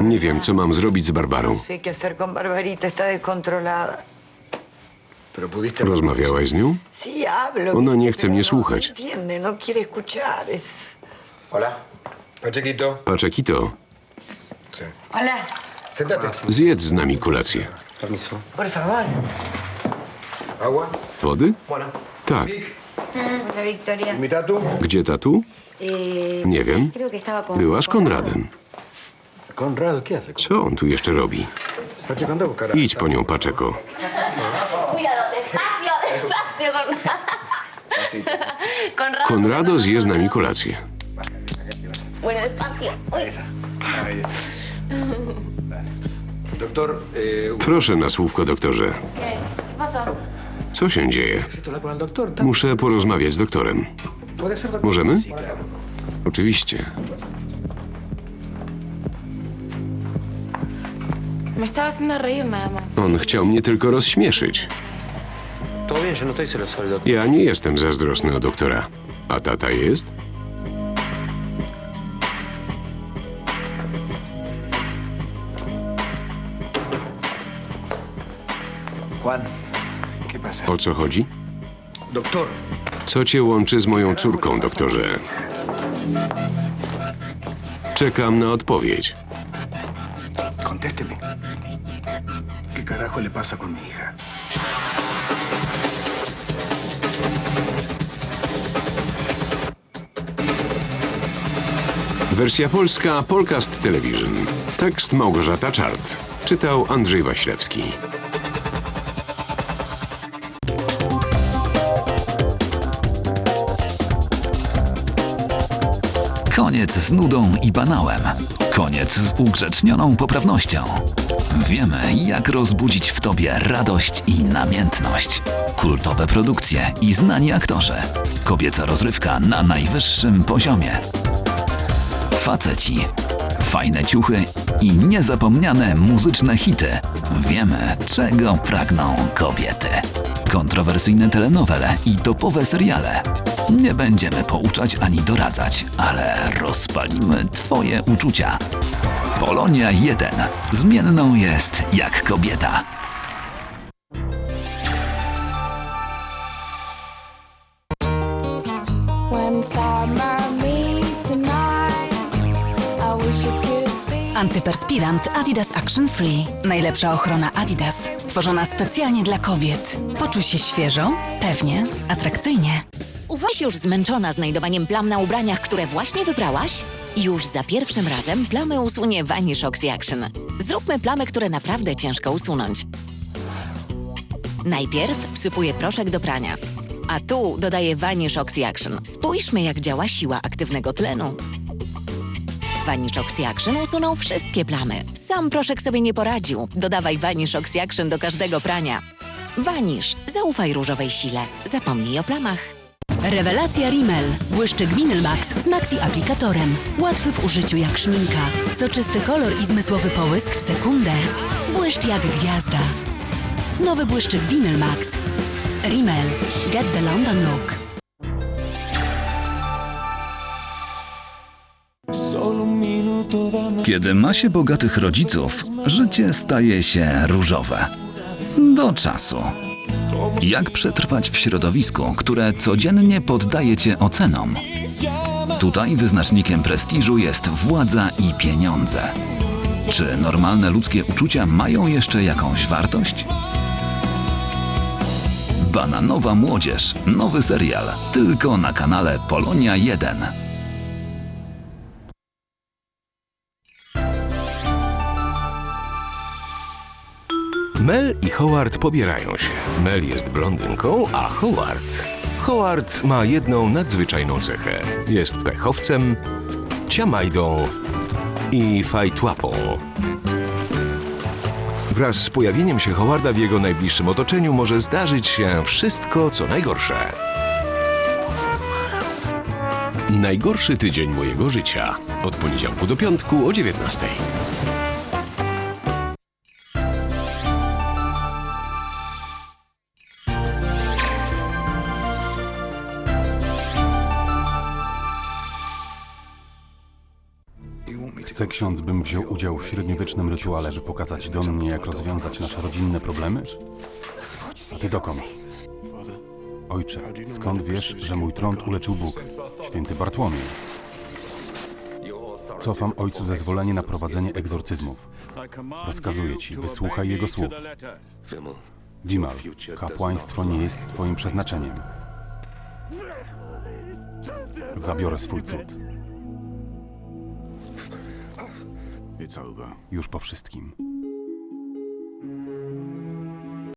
Nie wiem, co mam zrobić z Barbarą. No sé qué hacer con Barbarita. Está descontrolada. Pero pudiste... Rozmawiałaś z nią? Sí, hablo. Ona nie chce mnie no- słuchać. No entiende, no quiere escuchar. Es... Hola. Pachequito. Paczekito. Hola. Zjedz z nami kolację. Permiso. por favor. ¿Agua? Wody? Tak. Victoria. ¿y? Gdzie tatu? Eh, Nie wiem. Creo que estaba con. Była z Konradem. Co on tu jeszcze robi? Idź po nią, Paczeko. Cuidado, despacio, despacio, Conrado. Conrado. Konrado zje z nami kolację. Bueno, despacio. Uy. Doctor, eh, Proszę na słówko, doktorze. Co się dzieje? Tatu, Muszę porozmawiać z doktorem. Możemy? Oczywiście. On chciał mnie tylko rozśmieszyć. No. Ja nie jestem zazdrosny o doktora. A tata jest? Juan, ¿qué pasa? O co chodzi? Doctor, Co cię łączy z moją córką, doktorze? Czekam na odpowiedź. contésteme. ¿Qué carajo le pasa con mi hija? Wersja polska Polcast Television. Tekst Małgorzata Czart. Czytał Andrzej Waślewski. Koniec z nudą i banałem. Koniec z ugrzecznioną poprawnością. Wiemy, jak rozbudzić w tobie radość i namiętność. Kultowe produkcje i znani aktorzy. Kobieca rozrywka na najwyższym poziomie. Faceci. Fajne ciuchy i niezapomniane muzyczne hity. Wiemy, czego pragną kobiety. Kontrowersyjne telenowele i topowe seriale. Nie będziemy pouczać ani doradzać, ale rozpalimy Twoje uczucia. Polonia 1. Zmienną jest jak kobieta. When Antyperspirant Adidas Action Free. Najlepsza ochrona Adidas, stworzona specjalnie dla kobiet. Poczuj się świeżo, pewnie, atrakcyjnie. Uważ już zmęczona znajdowaniem plam na ubraniach, które właśnie wybrałaś? Już za pierwszym razem plamy usunie Vanish Oxy Action. Zróbmy plamy, które naprawdę ciężko usunąć. Najpierw wsypuję proszek do prania, a tu dodaję Vanish Oxy Action. Spójrzmy, jak działa siła aktywnego tlenu. Vanish Oxy Action usunął wszystkie plamy. Sam proszek sobie nie poradził. Dodawaj Vanish Oxy Action do każdego prania. Vanish, zaufaj różowej sile. Zapomnij o plamach. Rewelacja Rimmel. Błyszczyk Vinyl Max z Maxi aplikatorem. Łatwy w użyciu jak szminka. Soczysty kolor i zmysłowy połysk w sekundę. Błyszcz jak gwiazda. Nowy błyszczyk Vinyl Max. Rimmel. Get the London look. Kiedy ma się bogatych rodziców, życie staje się różowe. Do czasu. Jak przetrwać w środowisku, które codziennie poddaje cię ocenom? Tutaj wyznacznikiem prestiżu jest władza i pieniądze. Czy normalne ludzkie uczucia mają jeszcze jakąś wartość? Bananowa Młodzież. Nowy serial. Tylko na kanale Polonia 1. Mel i Howard pobierają się. Mel jest blondynką, a Howard. Howard ma jedną nadzwyczajną cechę. Jest pechowcem, ciamajdą i fajtłapą. Wraz z pojawieniem się Howarda w jego najbliższym otoczeniu może zdarzyć się wszystko, co najgorsze. Najgorszy tydzień mojego życia. Od poniedziałku do piątku o 19. Chce ksiądz, bym wziął udział w średniowiecznym rytuale, by pokazać Donnie, jak rozwiązać nasze rodzinne problemy? A ty dokąd? Ojcze, skąd wiesz, że mój trąd uleczył Bóg, święty Bartłomiej? Cofam ojcu zezwolenie na prowadzenie egzorcyzmów. Rozkazuję ci, wysłuchaj jego słów. Wimal, kapłaństwo nie jest twoim przeznaczeniem. Zabiorę swój cud. Już po wszystkim.